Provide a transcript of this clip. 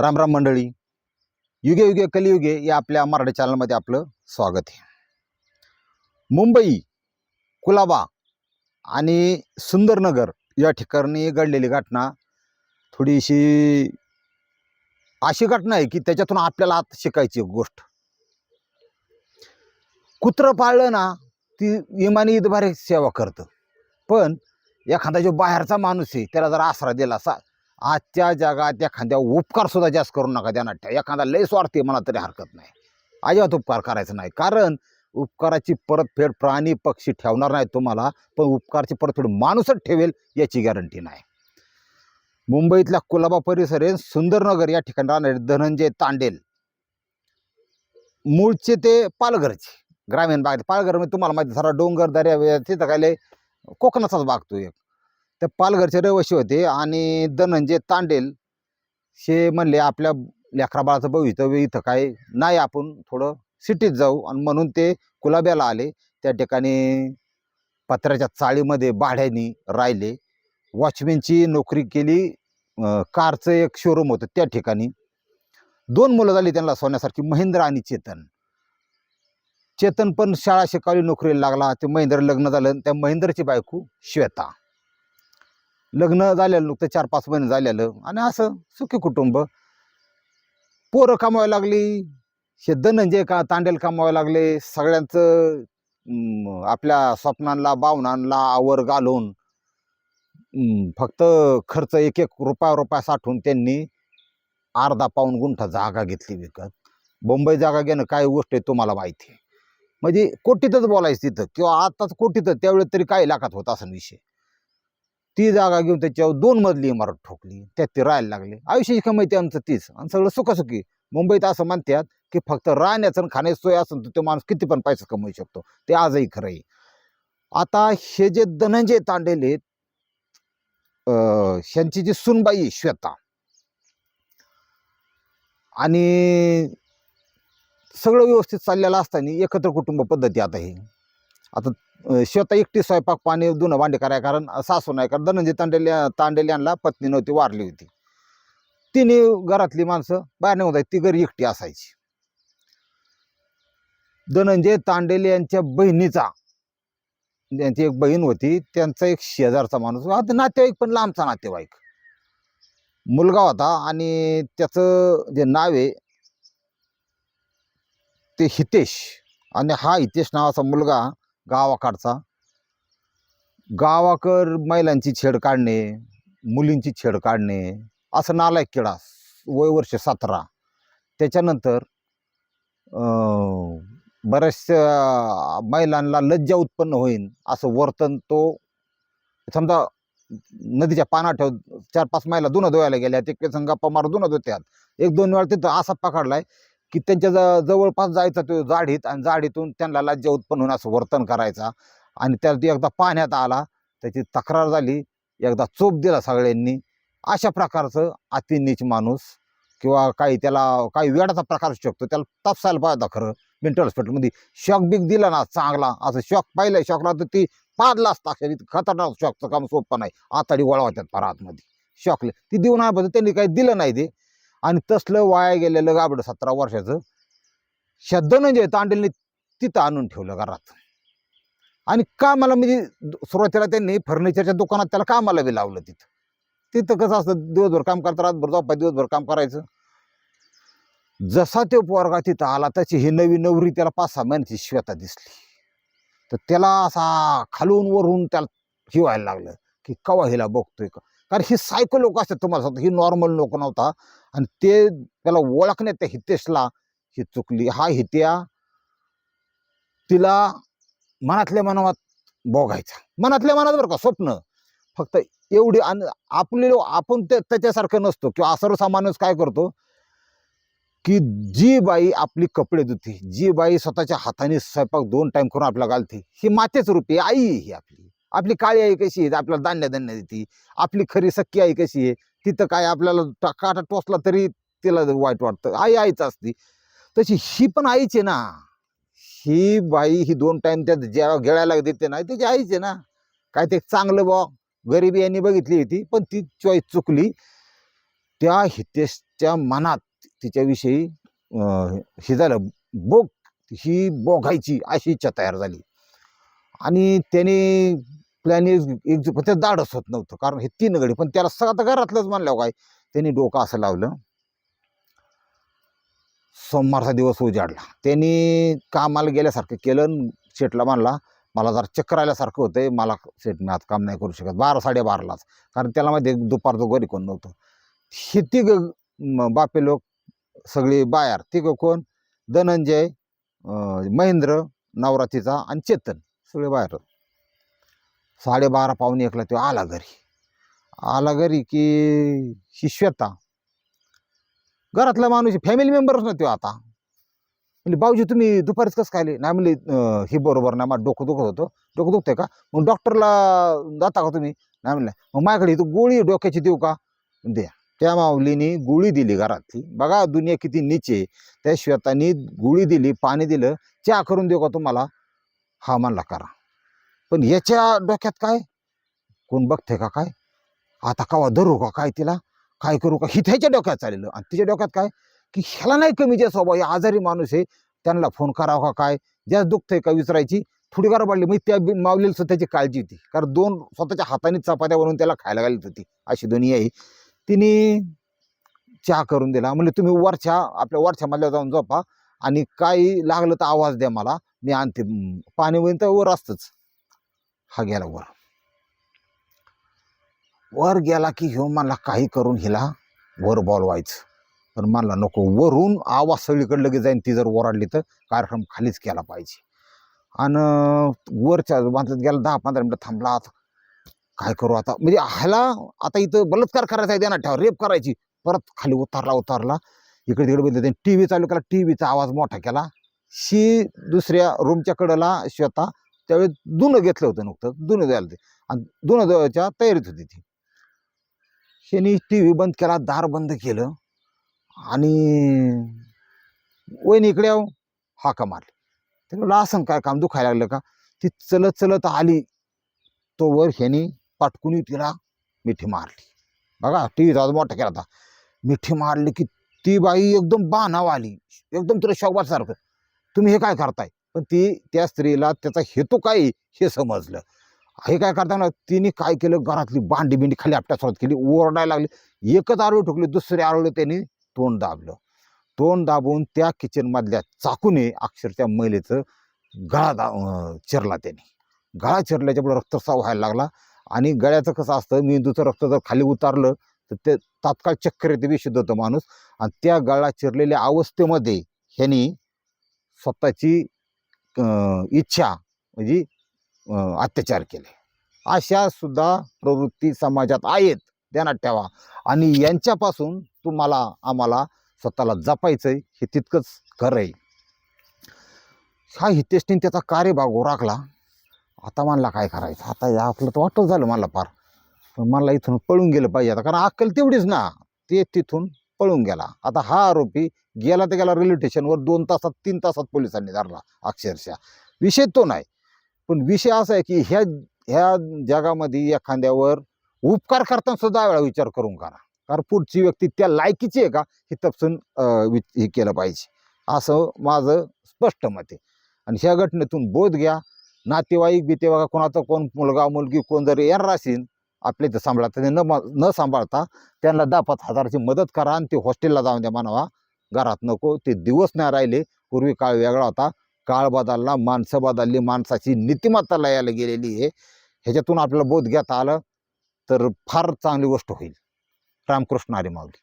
राम राम मंडळी. युगे युगे कलियुगे या आपल्या मराठी चॅनलमध्ये आपलं स्वागत आहे. मुंबई कुलाबा आणि सुंदरनगर या ठिकाणी घडलेली घटना थोडीशी अशी घटना आहे की त्याच्यातून आपल्याला आता शिकायची एक गोष्ट. कुत्रं पाळलं ना ती इमानी इतबारे सेवा करतं. पण एखादा जो बाहेरचा माणूस आहे त्याला जर आसरा दिला असा आजच्या जगात एखाद्या उपकार सुद्धा जास्त करू नका त्या नाट्या एखादा लय स्वार्थी मला तरी हरकत नाही. अजिबात उपकार करायचा नाही. कारण उपकाराची परतफेड प्राणी पक्षी ठेवणार नाही तुम्हाला पण उपकाराची परतफेड माणूसच ठेवेल याची गॅरंटी नाही. मुंबईतल्या कुलाबा परिसर आहे सुंदरनगर या ठिकाणी राहणारे धनंजय तांडेल. मूळचे ते पालघरचे. ग्रामीण भाग पालघरमध्ये तुम्हाला माहिती सारा डोंगर दर्या तिथं काय कोकणाचाच भाग तो एक. त्या पालघरचे रहिवासी होते आणि धनंजय तांडेल हे म्हणले आपल्या लेकराबाळाचं भवितव्य इथं काय नाही आपण थोडं सिटीत जाऊ. आणि म्हणून ते कुलाब्याला आले. त्या ठिकाणी पत्र्याच्या चाळीमध्ये भाड्याने राहिले. वॉचमॅनची नोकरी केली. कारचं एक शोरूम होतं त्या ठिकाणी. दोन मुलं झाली त्यांना सोन्यासारखी महेंद्र आणि चेतन. चेतन पण शाळा शिकावली नोकरीला लागला. ते महेंद्र लग्न झालं आणि त्या महेंद्रची बायको श्वेता. लग्न झालेलं नुकतं चार पाच महिने झालेलं. आणि असं सुखी कुटुंब. पोरं कमावायला लागली हे धनंजय का तांडेल कमावायला लागले सगळ्यांचं आपल्या स्वप्नांना भावनांना आवर घालून फक्त खर्च एक एक रुपया रुपया साठवून त्यांनी अर्धा पाऊन गुंठा जागा घेतली विकत. मुंबई जागा घेणं काय गोष्ट आहे तुम्हाला माहिती आहे. म्हणजे कोटीतच बोलायचं तिथं किंवा आताच कोटीतच त्यावेळेस तरी काही लाखात होता असं विषय. ती जागा घेऊन त्याच्यावर दोन मजली इमारत ठोकली. त्यात ते राहायला लागले. आयुष्याची कमाई ते आमचं तीच. आणि सगळं सुखासुखी. मुंबईत असं म्हणतात की फक्त राहण्याचं आणि खाण्याची सोय असेल तर तो माणूस किती पण पैसा कमवू शकतो. ते आजही खरं आहे. आता हे जे धनंजय तांडेले ह्यांची जी सुनबाई श्वेता आणि सगळं व्यवस्थित चाललेलं असताना एकत्र कुटुंब पद्धती आता ही. आता अं, एकटी स्वयंपाक पाणी धुणं भांडे कराय कारण सासू नाही कारण धनंजय तांडेल या- यांना पत्नी नव्हती वारली होती. तिने घरातली माणसं बाहेर निघून ती घरी एकटी असायची. धनंजय तांडेल यांच्या बहिणीचा त्यांची एक बहीण होती. त्यांचा एक शेजारचा माणूस आता नातेवाईक पण लांबचा नातेवाईक. मुलगा होता आणि त्याचं जे नाव आहे ते हितेश. आणि हा हितेश नावाचा मुलगा गावाकडचा. गावाकर महिलांची छेड काढणे मुलींची छेड काढणे असं नालायक किडा वय वर्ष सतरा. त्याच्यानंतर बऱ्याचशा महिलांना लज्जा उत्पन्न होईल असं वर्तन तो समजा नदीच्या पाना ठेव चार पाच महिला दोन धुवायला गेल्या ते संग गप्पा मारून धुणं धुत्यात एक दोन वेळा तिथं असा पकडलाय की त्यांच्या ज- जवळपास जायचा तो जाडीत आणि जाडीतून त्यांना लज्जा उत्पन्न होऊन असं वर्तन करायचा. आणि त्याला ती एकदा पाण्यात आला त्याची तक्रार झाली एकदा चोप दिला सगळ्यांनी. अशा प्रकारचं अतिनीच माणूस किंवा काही त्याला काही वेळाचा प्रकार असू शकतो त्याला तापसायला पाहिजे खरं. मेंटल हॉस्पिटलमध्ये शॉक बिक दिला ना चांगला. असं शॉक पाहिलं शॉकला तर ती पाडला असता. अक्षर इतकं खतरनाक शॉकचं काम सोपं नाही. आताडी गोळा होत्यात फार आतमध्ये शॉकले. ती देऊन आहे त्यांनी काही दिलं नाही ते. आणि तसलं वाया गेलेलं गाबडं सतरा वर्षाचं शब्द म्हणजे तांडेलने तिथं आणून ठेवलं घरात. आणि कामाला म्हणजे सुरुवातीला त्यांनी फर्निचरच्या दुकानात त्याला कामाला बी लावलं तिथं. तिथं कसं असतं दिवसभर काम करता रातभर झोपा दिवसभर काम करायचं. जसा तो पोरगा तिथं आला त्याची ही नवी नवरी त्याला पाच सहा महिन्याची श्वेता दिसली. तर त्याला असा खालून वरून त्याला हिवायला लागलं की कवा हिला बघतोय का? कारण ही सायको लोक असतात तुम्हाला सांगतो ही नॉर्मल लोक नव्हता. आणि ते त्याला ओळखण्यात त्या हितेशला ही चुकली. हा हित्या तिला मनातल्या मनात बघायचा मनातल्या मनात बरं का स्वप्न. फक्त एवढी आणि आपले लोक आपण ते त्याच्यासारखं नसतो किंवा सर्वसामान्यच काय करतो? की जी बाई आपली कपडे धुते जी बाई स्वतःच्या हाताने स्वयंपाक दोन टाईम करून आपल्याला घालते ही मातेच रूपी आई ही आपली. आपली काळी आई कशी आहे? आपल्याला धान्य धान्य देते. आपली खरी सख्खी आई कशी आहे? तिथं काय आपल्याला काटा टोचला तरी तिला वाईट वाटतं. आई आईच असते. तशी ही पण आईच आहे ना. ही बाई ही दोन टाइम त्या जेव्हा गेळायला देते ना त्याची आईच आहे ना. काय ते चांगलं बा गरिबी यांनी बघितली होती पण ती चॉईस चुकली. त्या हितेशच्या मनात तिच्याविषयी हे झालं. बोग ही बोगायची अशी इच्छा तयार झाली. आणि त्याने प्लॅन एक ते दाडच होत नव्हतं. कारण हे तीन गडी पण त्याला सगळं आता घरातलंच म्हणल्यावर काय? त्यांनी डोकं असं लावलं. सोमवारचा दिवस उजाडला. त्यांनी कामाला गेल्यासारखं केलं शेटला मानला मला जरा चक्कर आल्यासारखं होतंय. मला शेट मी आज काम नाही करू शकत. बारा साडेबारालाच. कारण त्याला माहिती दुपारचं घरी कोण नव्हतं. हे तिघ बापे लोक सगळे बायार तिघं कोण? धनंजय महेंद्र नवरातीचा आणि चेतन. सगळे बाहेर. साडेबारा पाहुणे एकला तो आला घरी. आला घरी की ही श्वेता. घरातला माणूस फॅमिली मेंबरच ना तो आता. म्हणजे भाऊजी तुम्ही दुपारीच कसं खायले नाही म्हणले हे बरोबर नाही मला डोकं दुखत होतं. डोकं दुखतंय का? मग डॉक्टरला जाता का तुम्ही? नाही म्हणलं मग माझ्याकडे इथं गोळी डोक्याची देऊ का? द्या त्या माऊलीने गोळी दिली घरातली. बघा दुनिया किती नीचे त्या श्वेतानी गोळी दिली पाणी दिलं चहा करून देऊ का तुम्हाला? हा म्हणला करा. पण याच्या डोक्यात काय? कोण बघते का काय? आता कवा धरू का काय तिला? काय करू का? ही त्याच्या डोक्यात चाललेलं. आणि तिच्या डोक्यात काय? की ह्याला नाही कमी जे स्वभाव हे आजारी माणूस आहे त्यांना फोन करावा का काय? ज्याच दुखतंय का विचारायची थोडी गार पडली मग त्या मावलेली माऊलीला सुद्धा त्याची काळजी होती. कारण दोन स्वतःच्या हाताने चपात्या बनवून त्याला खायला घालत होती. अशी दोन्ही आहे. तिने चहा करून दिला. म्हणजे तुम्ही वरच्या आपल्या वरच्या मधल्या जाऊन झोपा. आणि काही लागलं तर आवाज द्या मला. मी आणते. पाणी होईन तर वर असतंच. हा गेला वर. वर गेला की ह्यो मला काही करून हिला वर बोलवायचं. पण मला नको वरून आवाज सगळीकडे लगेच जाईन. ती जर ओरडली तर कार्यक्रम खालीच केला पाहिजे. आणि वरच्या बांधत गेला दहा पंधरा मिनटं थांबला. आता काय करू आता? म्हणजे ह्याला आता इथं बलात्कार करायचा आहे देणार ठेवा. रेप करायची. परत खाली उतारला उतारला. इकडे तिकडे बघितलं त्यांनी टी व्ही चालू केला टी व्हीचा आवाज मोठा केला. शी दुसऱ्या रूमच्या कडेला श्वेता त्यावेळी दुनं घेतलं होतं नुकतं दुनं द्यायला ते आणि दुनं द्यायच्या तयारीत होती ती. शेनी टी व्ही बंद केला दार बंद केलं आणि वहिनी इकडे आहो हाका मारली. ते म्हणलं असं काय काम दुखायला लागलं का? ती चलत चलत आली. तो वर ह्यानी पाटकुनी तिला मिठी मारली. बघा टी व्हीचा आवाज मोठा केला होता. मिठी मारली की ती बाई एकदम बाणाव आली एकदम तुला शॉकबाजसारखं तुम्ही हे काय करताय? पण ती त्या स्त्रीला त्याचा हेतू काय हे समजलं. हे काय करताना तिने काय केलं? घरातली भांडी बिंडी खाली आपट्या सुरुवात केली ओरडायला लागली. एकच आरोळी ठोकली दुसरी आरोळी त्यांनी तोंड दाबलं. तोंड दाबून त्या किचनमधल्या चाकूने अक्षरशः महिलेचं गळा दा चिरला त्याने. गळा चिरल्याच्यामुळे रक्तस्राव व्हायला लागला. आणि गळ्याचं कसं असतं मेंदूचं रक्त जर खाली उतारलं तर ते तात्काळ चक्कर येते विशुद्ध होतं माणूस. आणि त्या गळा चिरलेल्या अवस्थेमध्ये ह्यांनी स्वतःची इच्छा म्हणजे अत्याचार केले. अशा सुद्धा प्रवृत्ती समाजात आहेत. ध्यानात ठेवा. आणि यांच्यापासून तुम्हाला आम्हाला स्वतःला जपायचं आहे हे तितकंच खरं आहे. हा हितेशने त्याचा कार्यभाग ओराकला आता म्हणला काय करायचं? आता या आपलं तर वाटत झालं मला फार. मला इथून पळून गेलं पाहिजे आता. कारण अक्कल तेवढीच ना. ते तिथून पळून गेला. आता हा आरोपी गेला तर गेला रेल्वे स्टेशनवर दोन तासात तीन तासात पोलिसांनी धरला अक्षरशः. विषय तो नाही. पण विषय असा आहे की ह्या ह्या जगामध्ये एखाद्यावर उपकार करताना सुद्धा वेळा विचार करून करा कारण पुढची व्यक्ती त्या लायकीची आहे का हे तपसून वि- हे केलं पाहिजे. असं माझं स्पष्ट मत आहे. आणि ह्या घटनेतून बोध घ्या. नातेवाईक बितेवाईक कोणाचा कोण मुलगा मुलगी कोण जर येणार असेल आपल्या इथं सांभाळता. न न सांभाळता त्यांना दहा पाच हजाराची मदत करा आणि ते हॉस्टेलला जाऊन द्या म्हणावा. घरात नको ते दिवस नाही राहिले. पूर्वी काळ वेगळा होता. काळ बदलला माणसं बदलली माणसाची नीतिमत्ता लयाला गेलेली आहे. ह्याच्यातून आपल्याला बोध घेता आलं तर फार चांगली गोष्ट होईल. रामकृष्ण हरी माऊली.